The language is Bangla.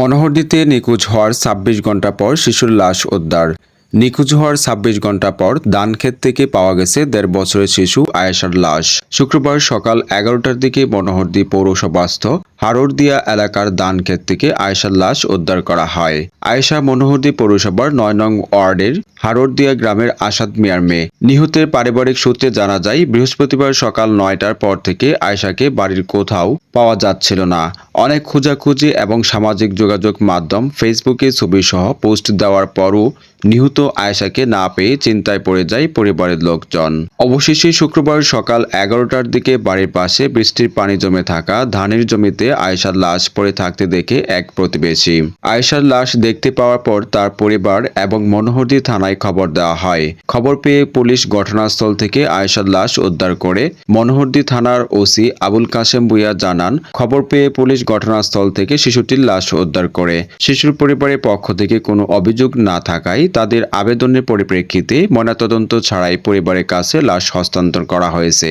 মনোহরদীতে নিখোঁজ হওয়ার ছাব্বিশ ঘণ্টা পর শিশুর লাশ উদ্ধার। নিখোঁজ হওয়ার ছাব্বিশ ঘণ্টা পর দানক্ষেত থেকে পাওয়া গেছে দেড় বছরের শিশু আয়েশার লাশ। শুক্রবার সকাল এগারোটার দিকে মনোহরদী পৌরসভাস্থ হারোরদিয়া এলাকার দানক্ষেত থেকে আয়েশার লাশ উদ্ধার করা হয়। আয়েশা মনোহরদী পৌরসভার নয় নং ওয়ার্ডের হারোরদিয়া গ্রামের আসাদ মিয়ার মেয়ে। নিহতের পারিবারিক সূত্রে জানা যায়, বৃহস্পতিবার সকাল নয়টার পর থেকে আয়েশাকে বাড়ির কোথাও পাওয়া যাচ্ছিল না। অনেক খোঁজাখুঁজি এবং সামাজিক যোগাযোগ মাধ্যম ফেসবুকে ছবি সহ পোস্ট দেওয়ার পরও নিহত আয়েশাকে না পেয়ে চিন্তায় পড়ে যায় পরিবারের লোকজন। অবশেষে শুক্রবার সকাল এগারোটার দিকে বাড়ির পাশে বৃষ্টির পানি জমে থাকা ধানের জমিতে আয়েশার লাশ পড়ে থাকতে দেখে এক প্রতিবেশী। আয়েশার লাশ দেখতে পাওয়ার পর তার পরিবার এবং মনোহরদী থানায় খবর দেওয়া হয়। খবর পেয়ে পুলিশ ঘটনাস্থল থেকে আয়েশার লাশ উদ্ধার করে মনোহরদী থানার ওসি আবুল কাশেম ভুইয়া জানান, খবর পেয়ে পুলিশ ঘটনাস্থল থেকে শিশুটির লাশ উদ্ধার করে। শিশুর পরিবারের পক্ষ থেকে কোনো অভিযোগ না থাকায় তাদের আবেদনের পরিপ্রেক্ষিতে ময়নাতদন্ত ছাড়াই পরিবারের কাছে লাশ হস্তান্তর করা হয়েছে।